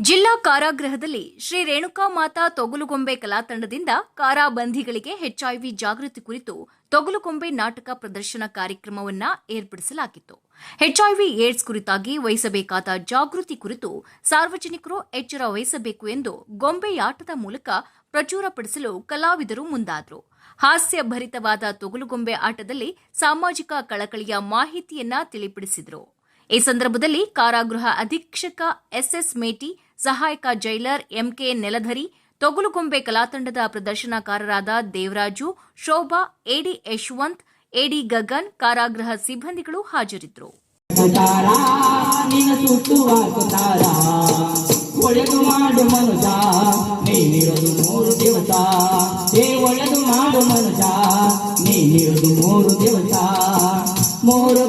ಜಿಲ್ಲಾ ಕಾರಾಗೃಹದಲ್ಲಿ ಶ್ರೀ ರೇಣುಕಾ ಮಾತಾ ತೊಗಲುಗೊಂಬೆ ಕಲಾತಂಡದಿಂದ ಕಾರಾಬಂಧಿಗಳಿಗೆ ಹೆಚ್ಐವಿ ಜಾಗೃತಿ ಕುರಿತು ತೊಗಲುಗೊಂಬೆ ನಾಟಕ ಪ್ರದರ್ಶನ ಕಾರ್ಯಕ್ರಮವನ್ನ ಏರ್ಪಡಿಸಲಾಗಿತ್ತು. ಹೆಚ್ಐವಿ ಏಡ್ಸ್ ಕುರಿತಾಗಿ ವಹಿಸಬೇಕಾದ ಜಾಗೃತಿ ಕುರಿತು ಸಾರ್ವಜನಿಕರು ಎಚ್ಚರ ವಹಿಸಬೇಕು ಎಂದು ಗೊಂಬೆಯಾಟದ ಮೂಲಕ ಪ್ರಚುರಪಡಿಸಲು ಕಲಾವಿದರು ಮುಂದಾದರು. ಹಾಸ್ಯಭರಿತವಾದ ತೊಗಲುಗೊಂಬೆ ಆಟದಲ್ಲಿ ಸಾಮಾಜಿಕ ಕಳಕಳಿಯ ಮಾಹಿತಿಯನ್ನ ತಿಳಿಪಡಿಸಿದರು. ಈ ಸಂದರ್ಭದಲ್ಲಿ ಕಾರಾಗೃಹ ಅಧೀಕ್ಷಕ ಎಸ್ಎಸ್ ಮೇಟಿ ಸಹಾಯಕ ಜೈಲರ್ ಎಂಕೆ ನೆಲಧರಿ, ತೊಗಲುಗೊಂಬೆ ಕಲಾತಂಡದ ಪ್ರದರ್ಶನಕಾರರಾದ ದೇವರಾಜು, ಶೋಭಾ, ಎಡಿ ಯಶವಂತ್, ಎಡಿ ಗಗನ್ ಕಾರಾಗೃಹ ಸಿಬ್ಬಂದಿಗಳು ಹಾಜರಿದ್ದರು.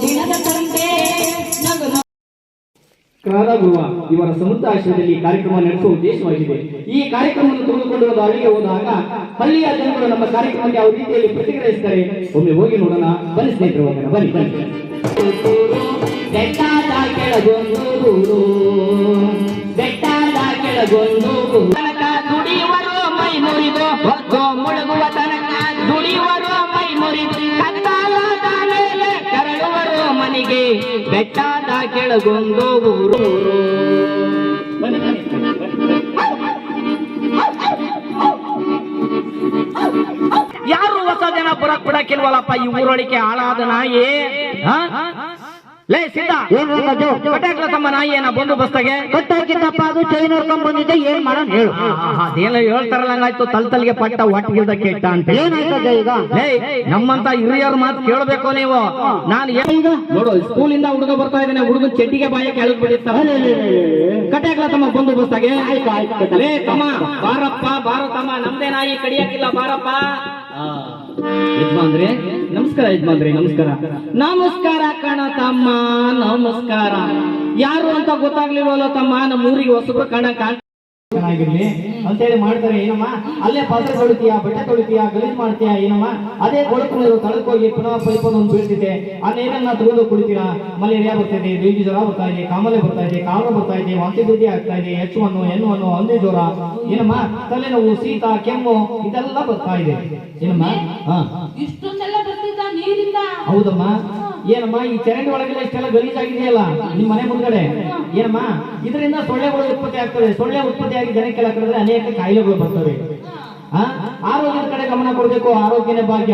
ದಿನದ ನಿನ್ನ ಕಾರಾಗೃಹ ಇವರ ಸಮುದಾಯದಲ್ಲಿ ಕಾರ್ಯಕ್ರಮ ನಡೆಸುವ ಉದ್ದೇಶವಾಗಿದೆ. ಈ ಕಾರ್ಯಕ್ರಮವನ್ನು ತೆಗೆದುಕೊಂಡು ಒಂದು ಹಳ್ಳಿಗೆ ಹೋದಾಗ ಹಳ್ಳಿಯ ಜನರು ನಮ್ಮ ಕಾರ್ಯಕ್ರಮಕ್ಕೆ ಯಾವ ರೀತಿಯಲ್ಲಿ ಪ್ರತಿಕ್ರಿಯಿಸ್ತಾರೆ ಒಮ್ಮೆ ಹೋಗಿ ನೋಡೋಣ. ಬನ್ನಿ ಸ್ನೇಹಿತರು ಹೋಗೋಣ ಬನ್ನಿ ಬನ್ನಿ. ಬೆಟ್ಟದ ಕೆಳಗೊಂದು ಬೆಟ್ಟದ ಕೆಳಗೊಂದು ಬೆಟ್ಟದ ಕೆಳಗೊಂದು ಊರು ಬನ್ನಿ ಬನ್ನಿ ಯಾರು ಹೊಸ ಜನ ಬರಕ್ ಬಿಡಕ್ಕಿಲ್ವಲ್ಲಪ್ಪ ಈ ಊರೊಳಿಕೆ ಹಾಳಾದ ನಾಯಿ ಹ? ಲೇ ಸಿದ್ಧ ಕಟ್ಟಾಕ್ಲ ತಮ್ಮ ನಾಯಿ ಏನ ಬಂದು ಬಸ್ತಾಗೆ ಕಟ್ಟಾಕಿದ್ದಪ್ಪ ಅದು ಚೈನ್ ನೋಡ್ಕೊಂಡ್ ಬಂದಿದ್ದೆ ಏನ್ ಮಾಡೋಣ ಹೇಳು. ಅದೇನೋ ಹೇಳ್ತಾರಲ್ಲ ಹಂಗಾಯ್ತು ತಲ್ ತಲ್ಗೆ ಪಟ್ಟ ಒಟ್ಟಿಗಿಲ್ದ ಕೆಟ್ಟ ಅಂತ ಏನಾಯ್ತದೆ ಈಗ? ಲೇ ನಮ್ಮಂತ ಹಿರಿಯರ ಮಾತು ಕೇಳಬೇಕು ನೀವು. ನಾನು ಈಗ? ನೋಡು ಸ್ಕೂಲಿಂದ ಹುಡುಗ ಬರ್ತಾ ಇದ್ದಾನೆ ಹುಡುಗ ಚಡ್ಡಿಗೆ ಬಾಯ ಕೆಳಗ್ ಬಿಡಿಸ್ತಾರೆ ಕಟ್ಟಾಕ್ಲ ತಮ್ಮ ಬಂದು ಬಸ್ತಾಗೆ ಲೇ ತಮ್ಮ ಬಾರಪ್ಪ ಬಾರತಮ್ಮ ನಮ್ದೇ ನಾಯಿ ಕಡಿಯಕ್ಕಿಲ್ಲ ಬಾರಪ್ಪ ಯಜಮಾನ್ರಿ, ನಮಸ್ಕಾರ ಯಜಮಾನ್ರಿ, ನಮಸ್ಕಾರ. ನಮಸ್ಕಾರ ಕಣ ತಮ್ಮ, ನಮಸ್ಕಾರ. ಯಾರು ಅಂತ ಗೊತ್ತಾಗ್ಲಿಲ್ವಲ್ಲ ತಮ್ಮ, ನಮ್ಮ ಊರಿಗೆ ಹೊಸಬ್ರು ಕಣ ಕಾಣ ಚೆನ್ನಾಗಿರ್ಲಿ. ಅಂತೇಳಿ ಮಾಡ್ತಾರೆ, ಏನಮ್ಮ? ಅಲ್ಲೇ ಪಾತ್ರೆ ತೊಳಿತೀಯಾ, ಬಟ್ಟೆ ತೊಳಿತೀಯಾ, ಗಲೀಜ್ ಮಾಡ್ತೀಯಾ, ಏನಮ್ಮ? ಅದೇ ಕೊಳಕು ತಳಕೋಗಿ ಪುನಃ ಪೈಪ್ ಒಂದು ಬೀಳ್ತಿದೆ. ಆ ನೀರನ್ನ ತೆಗೆದು ಕುಡಿತೀರಾ? ಮಲೇರಿಯಾ ಬರ್ತಿದೆ ಬೀಜಿ ಜ್ವರ ಬರ್ತಾ ಇದೆ, ಕಾಮಲೆ ಬರ್ತಾ ಇದೆ, ಕಾಲು ಬರ್ತಾ ಇದೆ, ವಾಂತಿ ಬುದ್ಧಿ ಆಗ್ತಾ ಇದೆ, ಎಚ್ ಒನ್ನು, ಎನ್ ಒನ್ನು, ಹಂದಿ ಜ್ವರ. ಏನಮ್ಮ? ತಲೆನೋವು ಶೀತ ಕೆಮ್ಮು ಇದೆಲ್ಲ ಬರ್ತಾ ಇದೆ. ಏನಮ್ಮ? ಇಷ್ಟೊಂದೆಲ್ಲ ಬರ್ತಿದ್ದ ನೀರಿಂದ? ಹೌದಮ್ಮ. ಏನಮ್ಮ ಈ ಚರಂಡಿ ಒಳಗೆಲ್ಲ ಇಷ್ಟೆಲ್ಲ ಗಲೀಜಾಗಿದೆಯಲ್ಲ? ನಿಮ್ಮ ಮನೆ ಮುಂದ್ಗಡೆ? ಏನಮ್ಮ? ಇದರಿಂದ ಸೊಳ್ಳೆಗಳು ಉತ್ಪತ್ತಿ ಆಗ್ತದೆ. ಸೊಳ್ಳೆ ಉತ್ಪತ್ತಿಯಾಗಿ ಜನಕ್ಕೆಲ್ಲ ಕಡಿದ್ರೆ ಅನೇಕ ಕಾಯಿಲೆಗಳು ಬರ್ತವೆ. ಆ? ಆರೋಗ್ಯದ ಕಡೆ ಗಮನ ಕೊಡಬೇಕು. ಆರೋಗ್ಯನೇ ಭಾಗ್ಯ.